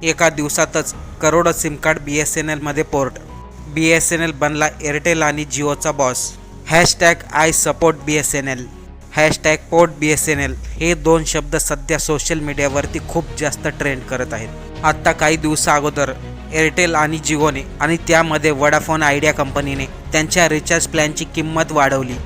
एका दिवसातच करोडो sim card B S N एलमध्ये port. B S N L बनला एअरटेल आणि जिओचा boss hashtag I support B S N L hashtag port B S N L हे दोन शब्द सध्या सोशल मीडियावरती खूप जास्त ट्रेंड करत आहेत. आत्ता काही दिवसा अगोदर एअरटेल आणि जिओने आणि त्यामध्ये वडाफोन आयडिया कंपनीने त्यांच्या रिचार्ज प्लॅनची किंमत वाढवली.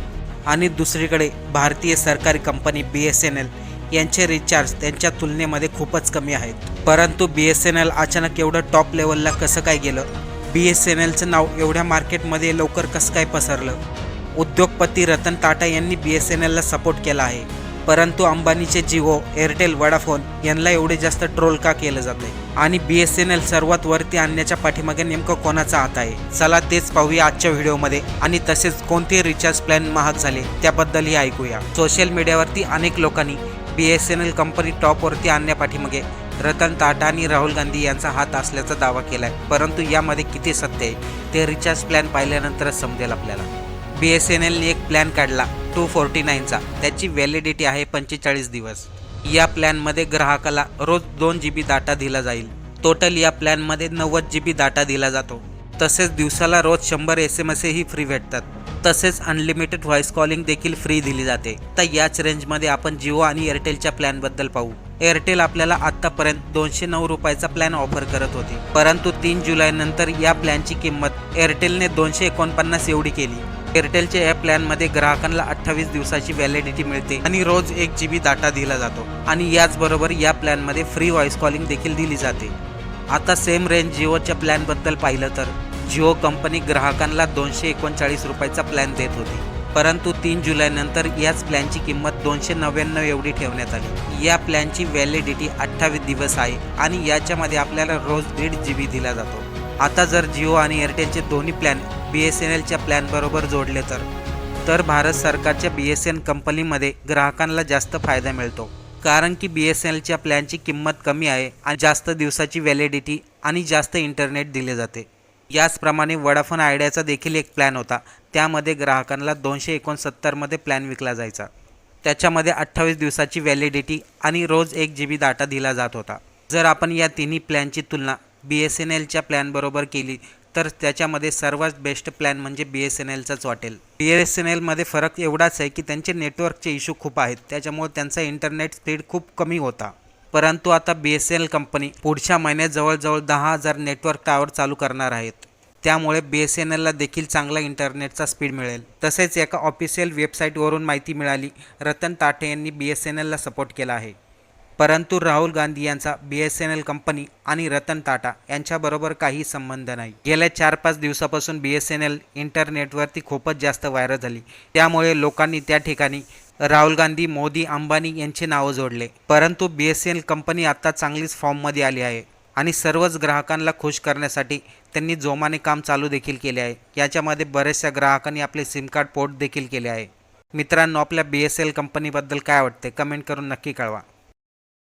आणि दुसरीकडे भारतीय सरकारी company B S N L यांचे रिचार्ज त्यांच्या तुलनेमध्ये खूपच कमी आहेत. परंतु बी एस एन एल अचानक एवढं टॉप लेवलला कसं काय गेलं? बी एस एन एलचं नाव एवढ्या मार्केटमध्ये लवकर कसं काय पसरलं? उद्योगपती रतन टाटा यांनी बी एस एन एलला सपोर्ट केला आहे. परंतु अंबानीचे जिओ एअरटेल वडाफोन यांना एवढे जास्त ट्रोल का केलं जाते आणि बी एस एन एल सर्वात वरती आणण्याच्या पाठीमागे नेमकं कोणाचा हात आहे? चला तेच पाहूया आजच्या व्हिडिओमध्ये. आणि तसेच कोणते रिचार्ज प्लॅन महाग झाले त्याबद्दलही ऐकूया. सोशल मीडियावरती अनेक लोकांनी B S N L company टॉपवरती आणण्यापाठीमागे रतन टाटा आणि राहुल गांधी यांचा हात असल्याचा दावा केला आहे परंतु यामध्ये किती सत्य आहे ते रिचार्ज प्लॅन पाहिल्यानंतरच समजेल आपल्याला. बी एस एन एलने एक प्लॅन काढला टू फोर्टी नाईनचा त्याची व्हॅलिडिटी आहे पंचेचाळीस दिवस. या प्लॅनमध्ये ग्राहकाला रोज दोन जी बी डाटा दिला जाईल. टोटल या प्लॅनमध्ये नव्वद जी बी डाटा दिला जातो. तसेच दिवसाला रोज शंभर एस एम एसही फ्री भेटतात. तसेच अनलिमिटेड व्हॉइस कॉलिंग देखील फ्री दिली जाते. तर याच रेंजमध्ये आपण जिओ आणि एअरटेलच्या प्लॅनबद्दल पाहू. एअरटेल आपल्याला आत्तापर्यंत दोनशे नऊ रुपयाचा प्लॅन ऑफर करत होती. परंतु तीन जुलै नंतर या प्लॅनची किंमत एअरटेलने दोनशे एकोणपन्नास एवढी केली. एअरटेलच्या या प्लॅनमध्ये ग्राहकांना अठ्ठावीस दिवसाची व्हॅलिडिटी मिळते आणि रोज एक जी बी डाटा दिला जातो. आणि याचबरोबर या प्लॅनमध्ये फ्री व्हॉइस कॉलिंग देखील दिली जाते. आता सेम रेंज जिओच्या प्लॅनबद्दल पाहिलं तर जिओ कंपनी ग्राहकांना दोनशे एकोणचाळीस रुपयाचा प्लॅन देत होती. परंतु तीन जुलैनंतर याच प्लॅनची किंमत दोनशे नव्याण्णव एवढी ठेवण्यात आली. या प्लॅनची व्हॅलिडिटी अठ्ठावीस दिवस आहे आणि याच्यामध्ये आपल्याला रोज दीड जी बी दिला जातो. आता जर जिओ आणि एअरटेलचे दोन्ही प्लॅन बी एस एन एलच्या प्लॅनबरोबर जोडले तर तर भारत सरकारच्या बी एस एन कंपनीमध्ये ग्राहकांना जास्त फायदा मिळतो. कारण की बी एस एन एलच्या प्लॅनची किंमत कमी आहे आणि जास्त दिवसाची व्हॅलिडिटी आणि जास्त इंटरनेट दिले जाते. याचप्रमाणे वडाफोन आयडियाचा देखील एक प्लॅन होता. त्यामध्ये ग्राहकांना दोनशे एकोणसत्तरमध्ये प्लॅन विकला जायचा. त्याच्यामध्ये अठ्ठावीस दिवसाची व्हॅलिडिटी आणि रोज एक जी बी डाटा दिला जात होता. जर आपण या तिन्ही प्लॅनची तुलना बी एस एन एलच्या प्लॅनबरोबर केली तर त्याच्यामध्ये सर्वात बेस्ट प्लॅन म्हणजे बी एस एन एलचाच वाटेल. बी एस एन एलमध्ये फरक एवढाच आहे की त्यांचे नेटवर्कचे इश्यू खूप आहेत. त्याच्यामुळे त्यांचा इंटरनेट स्पीड खूप कमी होता. परंतु आता B S N L company पुढच्या महिन्यात जवळजवळ दहा हजार नेटवर्क टावर चालू करणार आहेत. त्यामुळे बी एस एन एलला देखील चांगला इंटरनेटचा स्पीड मिळेल. तसेच एका ऑफिशियल वेबसाईटवरून माहिती मिळाली. रतन टाटे यांनी बी एस एन एलला सपोर्ट केला आहे. परंतु राहुल गांधी यांचा B S N L company आणि रतन टाटा यांच्याबरोबर काही संबंध नाही. गेल्या चार पाच दिवसापासून बी एस एन एल इंटरनेटवरती खूपच जास्त व्हायरल झाली. त्यामुळे लोकांनी त्या ठिकाणी राहुल गांधी मोदी अंबानी यांचे नावं जोडले. परंतु B S N L company आता चांगलीच फॉर्ममध्ये आली आहे आणि सर्वच ग्राहकांना खुश करण्यासाठी त्यांनी जोमाने काम चालू देखील केले आहे. याच्यामध्ये बऱ्याचशा ग्राहकांनी आपले सिम कार्ड पोर्ट देखील केले आहे. मित्रांनो आपल्या बी एस एल कंपनीबद्दल काय वाटते कमेंट करून नक्की कळवा.